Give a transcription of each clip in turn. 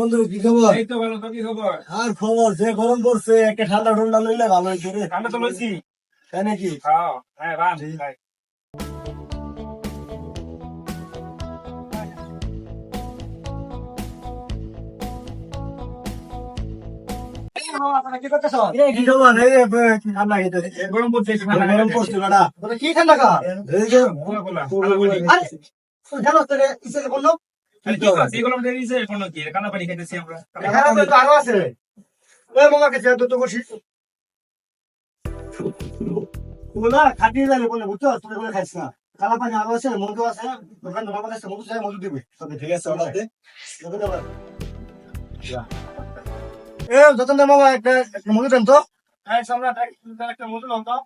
বন্ধু কি খবর? এই তো ভালো তো কি খবর? আর খবর যে গরম পড়ছে একটা ঠান্ডা ঠান্ডা লইলে ভালো হইতো রে। ঠান্ডা তো লইছি। তাই নাকি? হ্যাঁ হ্যাঁ রান ভাই। কি ঠান্ডা খা খাটিয়ে যাবে বলে বুঝছ? তুমি বলে খাইছ না। কালা পানি আরও আছে মধু আছে দোকান মধু চাই মধু দিবে। তবে ঠিক আছে ওলাতে এ যতন দে মামা একটা একটা মধু দেন তো। এই সম্রাট, একটা মধু লও তো।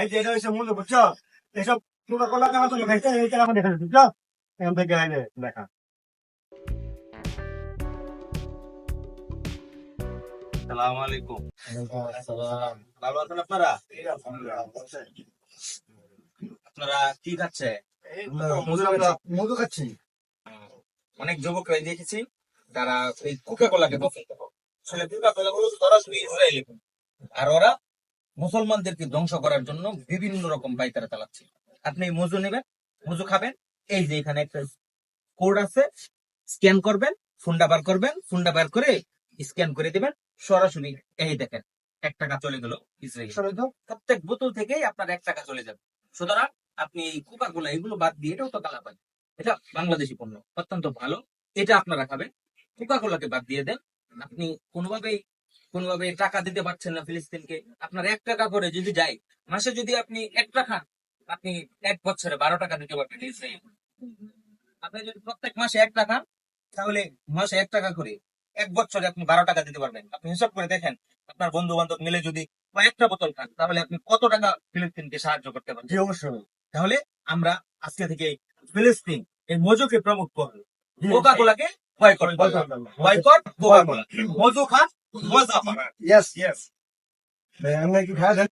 এই যে এটা হচ্ছে মধু বুঝছ? এসব কোকা কোলা কেন তুমি খাইছো এই কেন দেখা বুঝছ? এখান থেকে দেখা। সালাম আলাইকুম। ভালো আছেন আপনারা? আপনারা কি খাচ্ছে? মধু খাচ্ছি। খাচ্ছি। অনেক যুবকরা দেখেছি তারা এই কোকা কোলাকে পছন্দ সরাসরি ইসরায়েলি আর ওরা মুসলমানদেরকে ধ্বংস করার জন্য বিভিন্ন রকম পাইকারা চালাচ্ছে। আপনি মজু নেবেন মজু খাবেন এই যে এখানে একটা কোড আছে স্ক্যান করবেন ফোনটা বার করবেন ফোনটা বার করে স্ক্যান করে দিবেন সরাসরি এই দেখেন এক টাকা চলে গেল ইসরায়েল। প্রত্যেক বোতল থেকেই আপনার এক টাকা চলে যাবে। সুতরাং আপনি এই কোকা কোলা এগুলো বাদ দিয়ে এটাও তো কালা পানি এটা বাংলাদেশি পণ্য অত্যন্ত ভালো। এটা আপনারা খাবেন কোকা কোলাকে বাদ দিয়ে দেন আপনি কোনোভাবেই কোনোভাবে টাকা দিতে পারছেন না ফিলিস্তিনকে। আপনার এক টাকা করে যদি যায় মাসে যদি আপনি এক টাকা আপনি এক বছরে বারো টাকা দিতে পারবেন। আপনি যদি প্রত্যেক মাসে এক টাকা তাহলে মাসে এক টাকা করে এক বছরে আপনি বারো টাকা দিতে পারবেন। আপনি হিসাব করে দেখেন আপনার বন্ধু বান্ধব মিলে যদি কয়েকটা বোতল খান তাহলে আপনি কত টাকা ফিলিস্তিনকে সাহায্য করতে পারবেন? জি অবশ্যই। তাহলে আমরা আজকে থেকে ফিলিস্তিন এই মজুকে প্রমুখ করব। কোকা কোলাকে বয়কট বয়কট কোকা মারা মজু খান মজা পাবেন ইয়েস খাওয়া